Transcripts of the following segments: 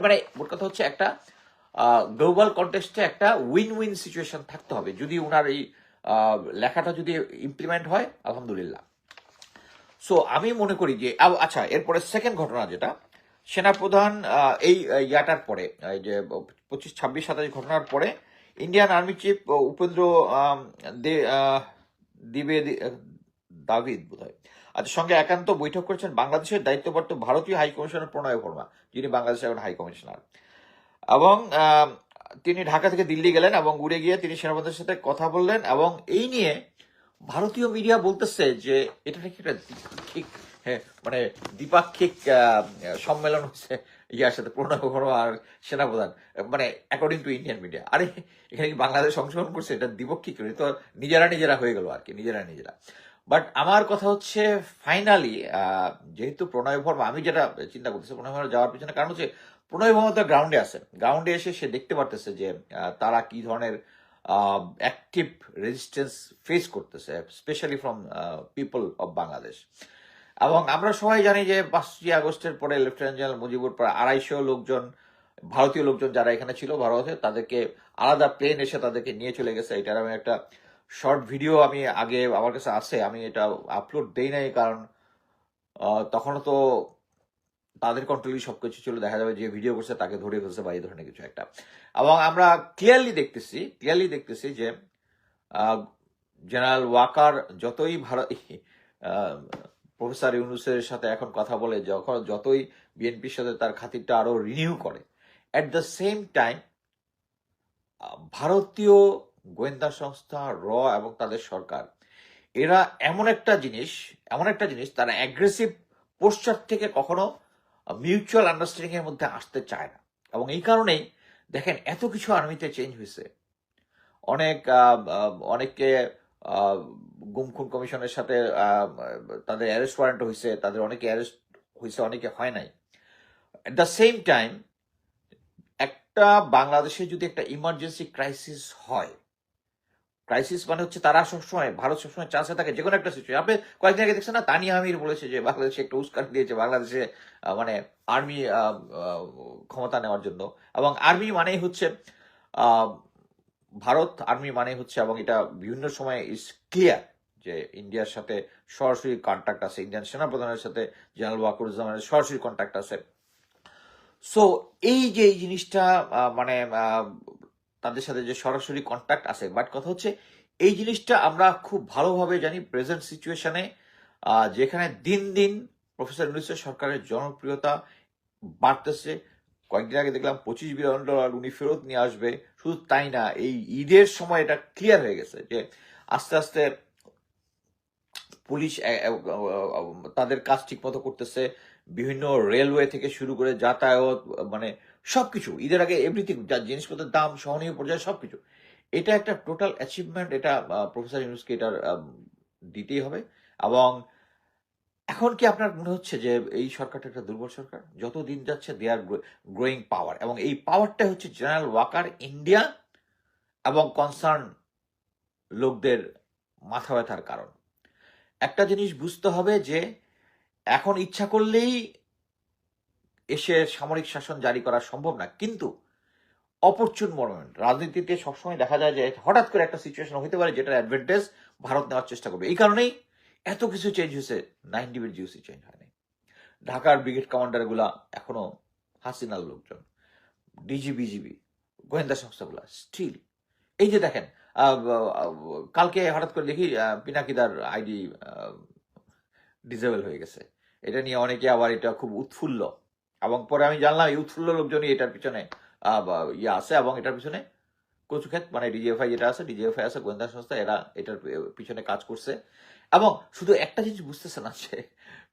মানে মোট কথা হচ্ছে একটা গ্লোবাল কন্টেস্টে একটা উইন উইন সিচুয়েশন থাকতে হবে। যদি ওনার এই লেখাটা যদি ইমপ্লিমেন্ট হয়, আলহামদুলিল্লাহ। সো আমি মনে করি যে আচ্ছা এরপরে সেকেন্ড ঘটনা যেটা, সেনাপ্রধান এই ইয়াটার পরে, এই যে, পঁচিশ, ছাব্বিশ, সাতাশ ঘটনার পরে ইন্ডিয়ান আর্মি চিফ উপেন্দ্র দে- দ্বিবেদী দাভিদ বোধ হয় আচ্ছা সঙ্গে একান্ত বৈঠক করেছেন বাংলাদেশের দায়িত্বপ্রাপ্ত ভারতীয় হাই কমিশনার প্রণয় বর্মা। যিনি বাংলাদেশের এখন হাই কমিশনার। এবং তিনি ঢাকা থেকে দিল্লি গেলেন এবং উড়ে গিয়ে তিনি সেনাপ্রধানের সাথে কথা বললেন এবং এই নিয়ে ভারতীয় মিডিয়া বলতেছে যে এটা নাকি একটা দ্বিপাক্ষিক হ্যাঁ, মানে দ্বিপাক্ষিক সম্মেলন হচ্ছে ইয়ার সাথে প্রণয় বর্মা আর সেনাপ্রধান মানে অ্যাকর্ডিং টু ইন্ডিয়ান মিডিয়া আরে এখানে কি বাংলাদেশ অংশগ্রহণ করছে? এটা দ্বিপক্ষিক তো নিজেরা নিজেরা হয়ে গেল আর কি নিজেরা নিজেরা। বাট আমার কথা হচ্ছে ফাইনালি যেহেতু প্রণয় ভর্মা আমি যেটা চিন্তা করতেছি, প্রণয় ভর্মা যাওয়ার পিছনে কারণ হচ্ছে, প্রণয় ভর্মা তো গ্রাউন্ডে আছে। গ্রাউন্ডে এসে সে দেখতে পারতেছে যে তারা কি ধরনের অ্যাক্টিভ রেজিস্ট্যান্স ফেস করতেছে specially from people of Bangladesh এবং আমরা সবাই জানি যে, পাঁচই আগস্টের পরে লেফটেন্যান্ট জেনারেল মুজিবুর প্রায় আড়াইশো লোকজন, ভারতীয় লোকজন যারা এখানে ছিল ভারতে, তাদেরকে আলাদা প্লেন এসে তাদেরকে নিয়ে চলে গেছে। এটার আমি একটা শর্ট ভিডিও আমি আগে আমার কাছে আছে, আমি এটা আপলোড দেই নাই কারণ তখনও তো তাদের কন্ট্রোলই সবকিছু ছিল, দেখা যাবে যে ভিডিও করছে তাকে ধরে ফেলছে বা এই ধরনের কিছু একটা। এবং আমরা ক্লিয়ারলি দেখতেছি ক্লিয়ারলি দেখতেছি যে জেনারেল ওয়াকার যতই ভারত প্রফেসর ইউনুসের সাথে এখন কথা বলে, যখন যতই বিএনপির সাথে তার খাতিরটা আরও রিনিউ করে অ্যাট দ্য সেম টাইম ভারতীয় গোয়েন্দা সংস্থা, র এবং তাদের সরকার। এরা এমন একটা জিনিস, এমন একটা জিনিস, তারা অ্যাগ্রেসিভ পোস্টার থেকে কখনো মিউচুয়াল আন্ডারস্ট্যান্ডিং এর মধ্যে আসতে চায় না। এবং এই কারণেই দেখেন, এত কিছু আর্মিতে চেঞ্জ হয়েছে। অনেক অনেককে গুম খুন কমিশনের সাথে তাদের অ্যারেস্ট ওয়ারেন্ট হয়েছে, তাদের অনেকে অ্যারেস্ট হয়েছে, অনেকে হয় নাই। এট দ্য সেম টাইম একটা বাংলাদেশে যদি একটা ইমার্জেন্সি ক্রাইসিস হয় ক্রাইসিস মানে হচ্ছে তারা সবসময়, ভারত সবসময় চান্সে থাকে যে কোনো একটা সিচুয়েশন আপনি কয়েকদিন আগে দেখছেন না, তানিয়া আমির বলেছে যে বাংলাদেশে একটা উস্কানি দিয়েছে, বাংলাদেশে মানে আর্মি ক্ষমতা নেওয়ার জন্য। এবং আর্মি মানেই হচ্ছে ভারত আর্মি মানে হচ্ছে এবং এটা বিভিন্ন সময় ইজ ক্লিয়ার যে ইন্ডিয়ার সাথে সরাসরি কন্ট্যাক্ট আছে, ইন্ডিয়ান সেনাপ্রধানের সাথে জেনারেল ওয়াকুরুজ্জামানের সরাসরি কন্ট্যাক্ট আছে। সো এই যে জিনিসটা মানে তাদের সাথে যে সরাসরি কন্ট্যাক্ট আছে। বাট কথা হচ্ছে, এই জিনিসটা আমরা খুব ভালোভাবে জানি প্রেজেন্ট সিচুয়েশনে যেখানে দিন দিন প্রফেসর ইউনুসের সরকারের জনপ্রিয়তা বাড়তেছে। কয়েকদিন আগে দেখলাম পঁচিশ বিলিয়ন ডলার উনি ফেরত নিয়ে আসবে। শুধু তাই না, এই ঈদের সময় এটা ক্লিয়ার হয়ে গেছে যে আস্তে আস্তে পুলিশ তাদের কাজ ঠিক মতো করতেছে। বিভিন্ন রেলওয়ে থেকে শুরু করে যাতায়াত মানে সবকিছু। ঈদের আগে এভরিথিং যা জিনিসপত্রের দাম, সহনীয় পর্যায়ে সবকিছু। এটা একটা টোটাল অ্যাচিভমেন্ট এটা প্রফেসর ইউনুসকে এটার দিতেই হবে। এবং এখন কি আপনার মনে হচ্ছে যে এই সরকারটা একটা দুর্বল সরকার? যত দিন যাচ্ছে দে আর গ্রোয়িং পাওয়ার এবং এই পাওয়ারটা হচ্ছে জেনারেল ওয়াকার ইন্ডিয়া এবং কনসার্ন লোকদের মাথা ব্যথার কারণ। একটা জিনিস বুঝতে হবে যে এখন ইচ্ছা করলেই এসে সামরিক শাসন জারি করা সম্ভব না। কিন্তু অপরচুন মোমেন্ট রাজনীতিতে সবসময় দেখা যায় যে হঠাৎ করে একটা সিচুয়েশন হতে পারে যেটার অ্যাডভান্টেজ ভারত নেওয়ার চেষ্টা করবে। এই কারণেই এত কিছু চেঞ্জ হয়েছে নাইন ডিবির জিওসি চেঞ্জ হয়নি। ঢাকার ব্রিগেড কমান্ডারগুলা এখনও হাসিনার লোকজন ডিজি বিজিবি গোয়েন্দা সংস্থাগুলা স্টিল এই যে দেখেন কালকে হঠাৎ করে দেখি পিনাকিদার আইডি ডিজেবল হয়ে গেছে। এটা নিয়ে অনেকে আবার এটা খুব উৎফুল্ল এবং পরে আমি জানলাম, এই উৎফুল্ল লোকজনই এটার পিছনে ইয়ে আছে এবং এটার পিছনে কচুক্ষেত মানে ডিজিএফআই যেটা আছে ডিজিএফআই আছে, গোয়েন্দা সংস্থা, এরা এটার পিছনে কাজ করছে। এবং শুধু একটা জিনিস বুঝতেছে না যে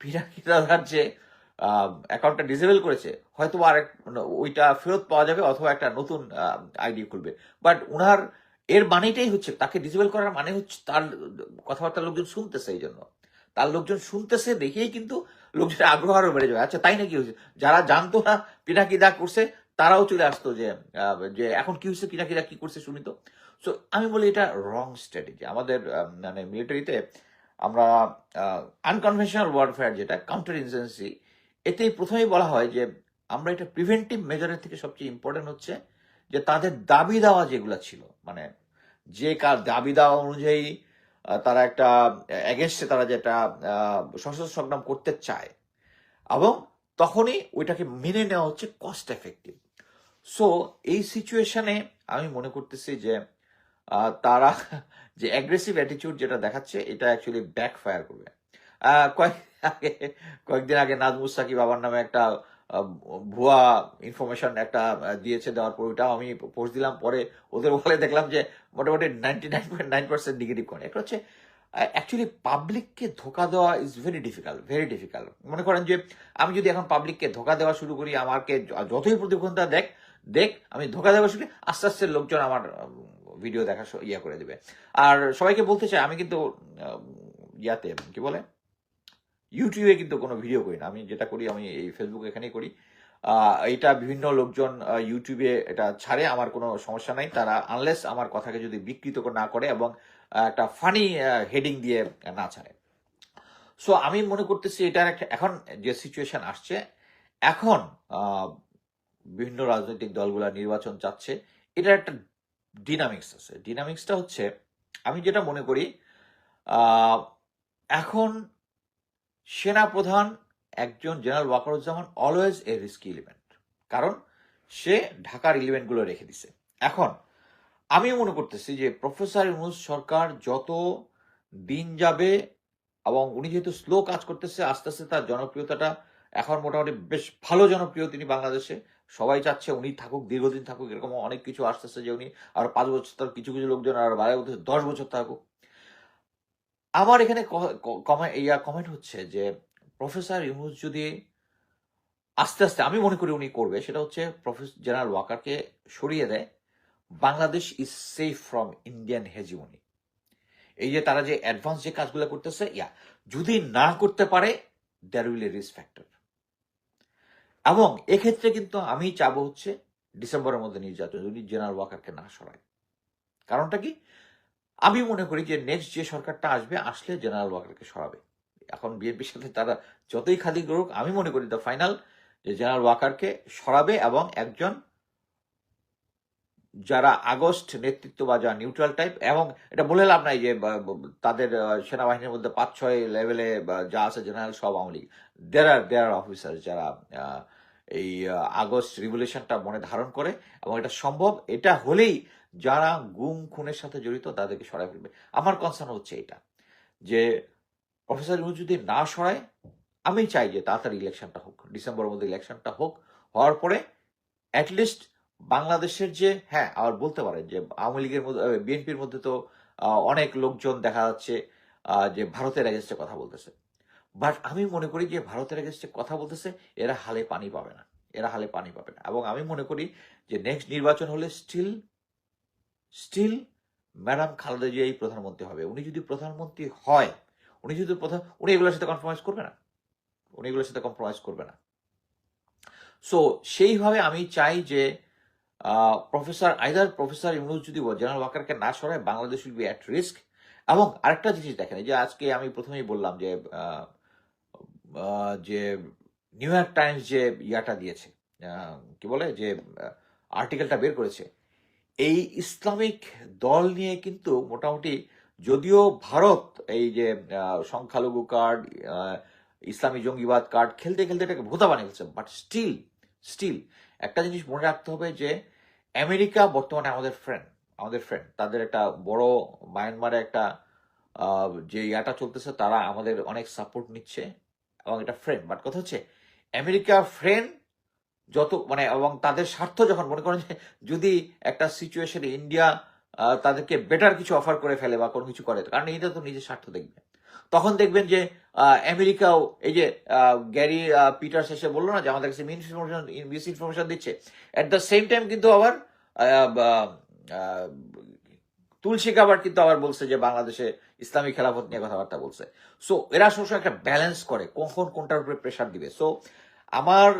পিনাকি দাদার যে অ্যাকাউন্টটা ডিসেবল করেছে। হয়তো বা আরেক মানে ওইটা ফেরত পাওয়া যাবে অথবা একটা নতুন আইডি খুলবে। বাট ওনার এর মানেটাই হচ্ছে, তাকে ডিসেবল করার মানে হচ্ছে তার কথাবার্তা লোকজন শুনতেছে এই জন্য তার লোকজন শুনতেছে, দেখেই কিন্তু লোকজন আগ্রহ আরও বেড়ে যাবে। আচ্ছা তাই নাকি হয়েছে? যারা জানতো না পিনাকি দা করছে, তারাও চলে আসতো যে যে এখন কি হয়েছে পিনাকি দা কি করছে শুনি তো। সো আমি বলি এটা রং স্ট্র্যাটেজি আমাদের মানে মিলিটারিতে আমরা আনকনভেনশনাল ওয়ারফেয়ার যেটা কাউন্টার ইনসেন্সি এতেই প্রথমেই বলা হয় যে, আমরা এটা প্রিভেন্টিভ মেজারের থেকে সবচেয়ে ইম্পর্টেন্ট হচ্ছে যে, তাদের দাবি দেওয়া যেগুলো ছিল মানে যে কার দাবি দেওয়া অনুযায়ী তারা একটা এগেনস্টে তারা যেটা সশস্ত্র সংগ্রাম করতে চায়। এবং তখনই ওইটাকে মেনে নেওয়া হচ্ছে কস্ট এফেক্টিভ সো এই সিচুয়েশনে আমি মনে করতেছি যে তারা যে অ্যাগ্রেসিভ অ্যাটিটিউড যেটা দেখাচ্ছে, এটা অ্যাকচুয়ালি ব্যাকফায়ার করবে। কয়েক আগে, কয়েকদিন আগে নাজমুস সাকিব বাবার নামে একটা ভুয়া ইনফরমেশন একটা দিয়েছে দেওয়ার পর ওটাও আমি পোস্ট দিলাম। পরে ওদের বলে দেখলাম যে মোটামুটি ninety nine point nine percent negative করে। একটা হচ্ছে অ্যাকচুয়ালি পাবলিককে ধোকা দেওয়া is very difficult very difficult মনে করেন যে আমি যদি এখন পাবলিককে ধোকা দেওয়া শুরু করি, আমাকে যতই প্রতিবন্ধতা দেখ দেখ, আমি ধোকা দেওয়া শুরু আস্তে আস্তে লোকজন আমার ভিডিও দেখা ইয়া করে দেবে। আর সবাইকে বলতে চাই, আমি কিন্তু ইয়াতে, কি বলে? ইউটিউবে কিন্তু কোনো ভিডিও করি না। আমি যেটা করি, আমি এই ফেসবুক এখানেই করি। এটা বিভিন্ন লোকজন ইউটিউবে এটা ছাড়ে, আমার কোনো সমস্যা নাই। তারা আনলেস আমার কথাকে যদি বিকৃত না করে এবং একটা ফানি হেডিং দিয়ে না ছাড়ে। সো আমি মনে করতেছি এটার একটা, এখন যে সিচুয়েশন আসছে, এখন বিভিন্ন রাজনৈতিক দলগুলা নির্বাচন চাচ্ছে, এটার একটা ডিনামিক্স আছে। ডিনামিক্সটা হচ্ছে, আমি যেটা মনে করি এখন সেনাপ্রধান একজন general Wakeruzzaman always a risky element কারণ সে ঢাকার এলিমেন্টগুলো রেখে দিছে। এখন আমি মনে করতেছি যে প্রফেসর ইউনুস সরকার যত দিন যাবে এবং উনি যেহেতু স্লো কাজ করতেছে, আস্তে আস্তে তার জনপ্রিয়তাটা এখন মোটামুটি বেশ ভালো জনপ্রিয় তিনি বাংলাদেশে। সবাই চাচ্ছে উনি থাকুক, দীর্ঘদিন থাকুক, এরকম অনেক কিছু আসতেছে যে উনি আর পাঁচ বছর তার কিছু কিছু লোকজন আর বারো বছর দশ বছর থাকুক। আমার এখানে ইয়া কমেন্ট হচ্ছে যে প্রফেসর ইউনুস যদি আস্তে আস্তে, আমি মনে করি উনি করবে, সেটা হচ্ছে প্রফেসর জেনারেল ওয়াকারকে সরিয়ে দেয়, Bangladesh is safe from Indian hegemony এই যে তারা যে অ্যাডভান্স যে কাজগুলো করতেছে, ইয়া, যদি না করতে পারে there will a risk factor এবং এক্ষেত্রে কিন্তু আমি চাবো হচ্ছে, ডিসেম্বরের মধ্যে নির্যাতন, যদি জেনারেল ওয়াকারকে না সরায়। কারণটা কি? আমি মনে করি যে নেক্সট যে সরকারটা আসবে, আসলে জেনারেল ওয়াকারকে সরাবে। এখন বিএনপির সাথে তারা যতই খালি করুক, আমি মনে করি দ্য ফাইনাল যে জেনারেল ওয়াকারকে সরাবে এবং একজন যারা আগস্ট নেতৃত্ব বা যারা নিউট্রাল টাইপ এবং এটা বলে লাভ নাই যে তাদের সেনাবাহিনীর মধ্যে পাঁচ ছয় লেভেলে যা আছে জেনারেল সব আওয়ামী লীগ। দেয়ার আর দেয়ার অফিসার যারা এই আগস্ট রিভলিউশনটা মনে ধারণ করে এবং এটা সম্ভব। এটা হলেই যারা গুম খুনের সাথে জড়িত তাদেরকে সরাই ফেলবে। আমার কনসার্ন হচ্ছে এটা, যে প্রফেসর যদি না সরায়, আমি চাই যে তাড়াতাড়ি ইলেকশনটা হোক ডিসেম্বরের মধ্যে ইলেকশনটা হোক, হওয়ার পরে অ্যাটলিস্ট বাংলাদেশের যে হ্যাঁ আবার বলতে পারেন যে আওয়ামী লীগের মধ্যে বিএনপির মধ্যে তো অনেক লোকজন দেখা যাচ্ছে যে ভারতের এগেনস্টে কথা বলতেছে। বাট আমি মনে করি যে ভারতের এগেনস্টে কথা বলতেছে, এরা হালে পানি পাবে না, এরা হালে পানি পাবে না। এবং আমি মনে করি যে নেক্সট নির্বাচন হলে স্টিল স্টিল ম্যাডাম খালেদা জিয়াই প্রধানমন্ত্রী হবে উনি যদি প্রধানমন্ত্রী হয় উনি যদি প্রধান উনি এগুলোর সাথে কম্প্রোমাইজ করবে না উনি এগুলোর সাথে কম্প্রোমাইজ করবে না সো সেইভাবে আমি চাই যে প্রফেসর আইদার প্রফেসর ইউনুস যদি জেনারেল ওয়াকারকে না সরায় Bangladesh will be at risk এবং আরেকটা জিনিস দেখেন যে আজকে আমি প্রথমেই বললাম যে আহ, আহ, যে নিউ ইয়র্ক টাইমস যে ইয়াটা দিয়েছে কি বলে? যে আর্টিকেলটা বের করেছে এই ইসলামিক দল নিয়ে কিন্তু মোটামুটি যদিও ভারত এই যে সংখ্যালঘু কার্ড ইসলামী জঙ্গিবাদ কার্ড খেলতে খেলতে এটাকে ভোতা বানিয়ে ফেলছে। বাট স্টিল স্টিল একটা জিনিস মনে রাখতে হবে যে, আমেরিকা বর্তমানে আমাদের ফ্রেন্ড আমাদের ফ্রেন্ড তাদের একটা বড় মায়ানমারে একটা যে ইয়াটা চলতেছে, তারা আমাদের অনেক সাপোর্ট নিচ্ছে এবং এটা ফ্রেন্ড বাট কথা হচ্ছে, আমেরিকা ফ্রেন্ড যত মানে এবং তাদের স্বার্থ যখন মনে করেন যে যদি একটা সিচুয়েশনে ইন্ডিয়া তাদেরকে বেটার কিছু অফার করে ফেলে বা কোনো কিছু করে, কারণ এটা তো নিজের স্বার্থ দেখবে। তখন দেখবেন যে আমেরিকাও এই যে গ্যারি পিটার্স এসে বলল না যে, আমাদের কাছে মিস ইনফরমেশন মিস ইনফরমেশন দিচ্ছে। অ্যাট দ্য সেম টাইম কিন্তু আবার তুলসী কাবার কিন্তু আবার বলছে যে, বাংলাদেশে ইসলামী খেলাফত নিয়ে কথাবার্তা বলছে। সো এরা সবসময় একটা ব্যালেন্স করে কখন কোনটার উপরে প্রেশার দিবে। সো আমার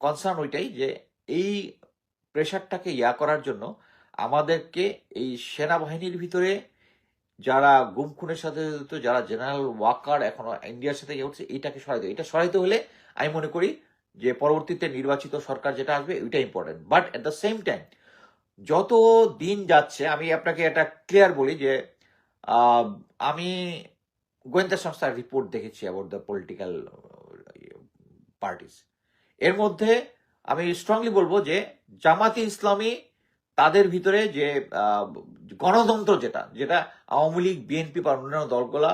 কনসার্ন ওইটাই যে এই প্রেশারটাকে ইয়া করার জন্য আমাদেরকে এই সেনাবাহিনীর ভিতরে যারা গুম খুনের সাথে যারা জেনারেল ওয়াকার এখনও ইন্ডিয়ার সাথে ইয়ে করছে এটাকে সরাইতে। এটা সরাইতে হলে আমি মনে করি যে পরবর্তীতে নির্বাচিত সরকার যেটা আসবে ওইটা important but at the same time যত দিন যাচ্ছে, আমি আপনাকে এটা ক্লিয়ার বলি যে আমি গোয়েন্দা সংস্থার রিপোর্ট দেখেছি অ্যাবাউট দ্য পলিটিক্যাল পার্টিস এর মধ্যে আমি স্ট্রংলি বলব যে জামাতি ইসলামী তাদের ভিতরে যে গণতন্ত্র যেটা যেটা আওয়ামী লীগ বিএনপি বা অন্যান্য দলগুলা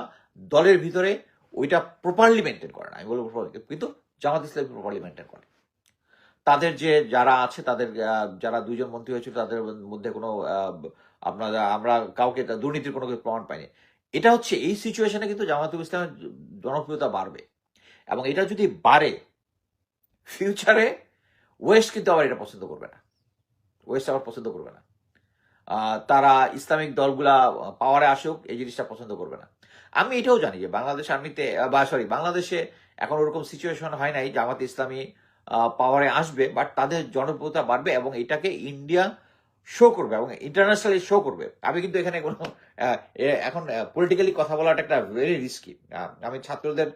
দলের ভিতরে ওইটা প্রপারলি মেনটেন করে না। আমি বলব কিন্তু জামাত ইসলামী প্রপারলি মেনটেন করে। তাদের যে যারা আছে, তাদের যারা দুইজন মন্ত্রী হয়েছিল, তাদের মধ্যে কোনো আপনার, আমরা কাউকে দুর্নীতির কোনো প্রমাণ পাইনি। এটা হচ্ছে এই সিচুয়েশনে কিন্তু জামাতুল ইসলামের জনপ্রিয়তা বাড়বে। এবং এটা যদি বাড়ে ফিউচারে ওয়েস্ট কিন্তু আবার এটা পছন্দ করবে না। ওয়েস্ট আবার পছন্দ করবে না। তারা ইসলামিক দলগুলা পাওয়ারে আসুক, এই জিনিসটা পছন্দ করবে না। আমি এটাও জানি যে বাংলাদেশ আর্মিতে বা সরি বাংলাদেশে এখন ওরকম সিচুয়েশন হয় নাই জামাত ইসলামী পাওয়ারে আসবে বাট তাদের জনপ্রিয়তা বাড়বে এবং এটাকে ইন্ডিয়া শো করবে এবং ইন্টারন্যাশনালি শো করবে। আমি কিন্তু এখানে কোনো এখন পলিটিক্যালি কথা বলাটা একটা ভেরি রিস্কি আমি ছাত্রদের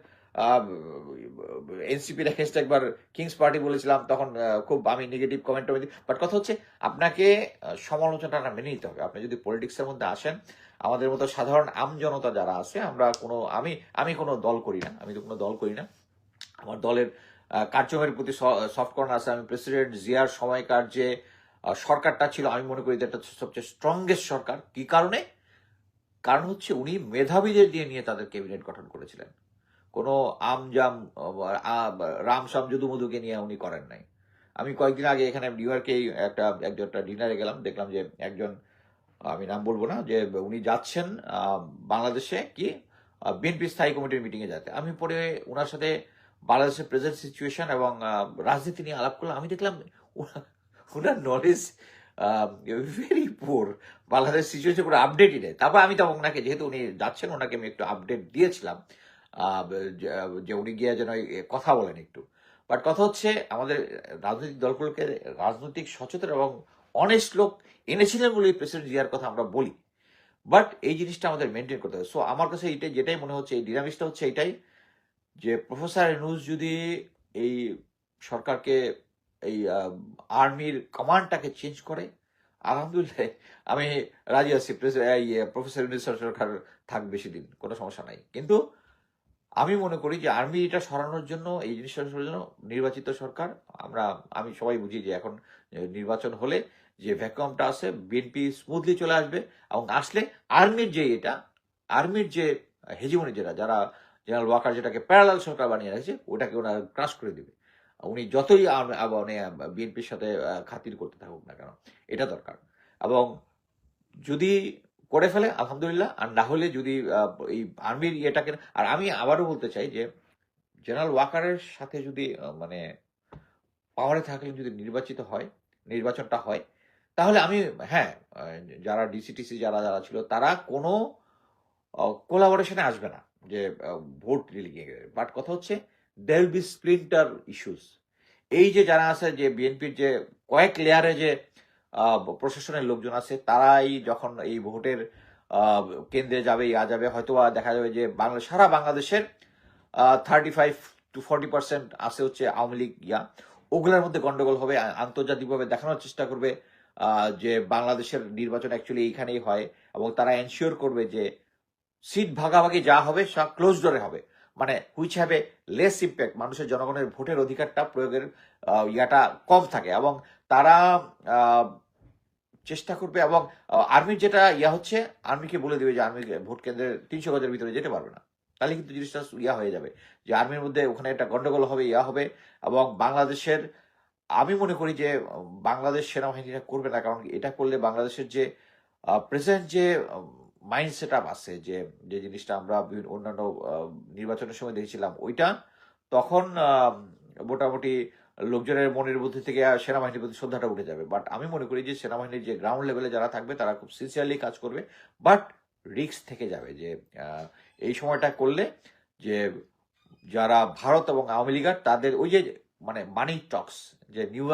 এনসিপির এগেনস্ট একবার কিংস পার্টি বলেছিলাম, তখন খুব আমি নেগেটিভ কমেন্ট বাট কথা হচ্ছে, আপনাকে সমালোচনাটা মেনে নিতে হবে। আপনি যদি পলিটিক্সের মধ্যে আসেন, আমাদের মতো সাধারণ আম জনতা যারা আছে, আমরা কোনো, আমি আমি কোনো দল করি না। আমি তো কোনো দল করি না। আমার দলের কার্যক্রমের প্রতি সফট কর্নার আছে। আমি প্রেসিডেন্ট জিয়ার সময়কার যে সরকারটা ছিল, আমি মনে করি যে এটা সবচেয়ে স্ট্রংগেস্ট সরকার। কি কারণে? কারণ হচ্ছে উনি মেধাবীদের দিয়ে, নিয়ে তাদের ক্যাবিনেট গঠন করেছিলেন। কোনো আমজাম আহ, রাম সাম যদু মধুকে নিয়ে উনি করেন নাই। আমি কয়েকদিন আগে এখানে নিউ ইয়র্কে একটা একজন একটা ডিনারে গেলাম দেখলাম যে একজন আমি নাম বলব না যে উনি যাচ্ছেন বাংলাদেশে কি বিএনপি স্থায়ী কমিটির মিটিং এ যাতে। আমি পরে ওনার সাথে বাংলাদেশের প্রেজেন্ট সিচুয়েশন এবং রাজনীতি নিয়ে আলাপ করলাম। আমি দেখলাম ওনা- ওনার নলেজ ভেরি পুর বাংলাদেশ সিচুয়েশন কোনো আপডেটই নেই তারপর আমি তখন ওনাকে যেহেতু উনি যাচ্ছেন ওনাকে আমি একটু আপডেট দিয়েছিলাম। যে- উনি গিয়ে যেন কথা বলেন একটু। বাট কথা হচ্ছে, আমাদের রাজনৈতিক দলগুলোকে রাজনৈতিক সচেতন এবং অনেস্ট লোক এনেছিলেন বলে প্রেসিডেন্ট জিয়ার কথা আমরা বলি। বাট এই জিনিসটা আমাদের মেনটেন করতে হবে। সো আমার কাছে এইটাই, যেটাই মনে হচ্ছে, এই ডিনামিক্সটা হচ্ছে এটাই যে প্রফেসর নিউজ যদি এই সরকারকে এই আর্মির কমান্ডটাকে চেঞ্জ করে, আলহামদুলিল্লাহ, আমি রাজি আছি। প্রফেসর ইউনুস সরকার থাক বেশি দিন, কোনো সমস্যা নাই। কিন্তু আমি মনে করি যে আর্মি এটা সরানোর জন্য, এই জিনিসটা সরানোর জন্য নির্বাচিত সরকার। আমরা, আমি সবাই বুঝি যে এখন নির্বাচন হলে যে ভ্যাকুয়ামটা আছে বিএনপি স্মুথলি চলে আসবে এবং আসলে আর্মির যে এটা আর্মির যে হেজিমনি যেটা, যারা জেনারেল ওয়াকার যেটাকে প্যারালাল সরকার বানিয়ে রাখছে, ওটাকে ওনারা ক্রাশ করে দেবে। উনি যতই মানে বিএনপির সাথে খাতির করতে থাকুক না কেন, এটা দরকার। এবং যদি করে ফেলে, আলহামদুলিল্লাহ। আর না হলে যদি এই আর্মির ইয়েটাকে, আর আমি আবারও বলতে চাই যে, জেনারেল ওয়াকারের সাথে যদি মানে পাওয়ারে থাকলে যদি নির্বাচিত হয়, নির্বাচনটা হয়, তাহলে আমি হ্যাঁ যারা ডিসিটিসি যারা যারা ছিল, তারা কোনো কোলাবোরেশনে আসবে না, যে ভোট বাট কথা হচ্ছে দের বি স্প্লিন্টার ইস্যুস এই যে যারা আছে, যে বিএনপির যে, কয়েক লেয়ারে যে প্রশাসনের লোকজন আছে, তারাই যখন এই ভোটের কেন্দ্রে যাবে, ইয়া যাবে, হয়তোবা দেখা যাবে যে বাংলা, সারা বাংলাদেশের thirty five to forty percent আছে হচ্ছে আওয়ামী লীগ, ইয়া। ওগুলোর মধ্যে গন্ডগোল হবে আন্তর্জাতিকভাবে দেখানোর চেষ্টা করবে যে বাংলাদেশের নির্বাচন অ্যাকচুয়ালি এইখানেই হয় এবং তারা এনশিওর করবে যে সিট ভাগাভাগি যা হবে সব ক্লোজ ডোরে হবে। মানে which have a less impact মানুষের জনগণের ভোটের অধিকারটা প্রয়োগের ইয়াটা কম থাকে এবং তারা চেষ্টা করবে এবং আর্মির যেটা ইয়া হচ্ছে আর্মিকে বলে দেবে যে আর্মি ভোট কেন্দ্রের তিনশো গজের ভিতরে যেতে পারবে না। তাহলে কিন্তু জিনিসটা ইয়া হয়ে যাবে যে আর্মির মধ্যে ওখানে একটা গন্ডগোল হবে, ইয়া হবে এবং বাংলাদেশের, আমি মনে করি যে, বাংলাদেশ সেনাবাহিনীরা করবে না কারণ এটা করলে বাংলাদেশের যে প্রেজেন্ট যে মাইন্ড সেট আপ আছে যে যে জিনিসটা আমরা বিভিন্ন অন্যান্য নির্বাচনের সময় দেখেছিলাম, ওইটা তখন মোটামুটি লোকজনের মনের মধ্যে থেকে সেনাবাহিনীর প্রতি শ্রদ্ধাটা উঠে যাবে। বাট আমি মনে করি যে, সেনাবাহিনীর যে গ্রাউন্ড লেভেলে যারা থাকবে, তারা খুব সিনসিয়ারলি কাজ করবে। বাট রিস্ক থেকে যাবে যে এই সময়টা করলে যে, যারা ভারত এবং আওয়ামী লীগার, তাদের ওই যে মানে মানি টক্স যে নিউ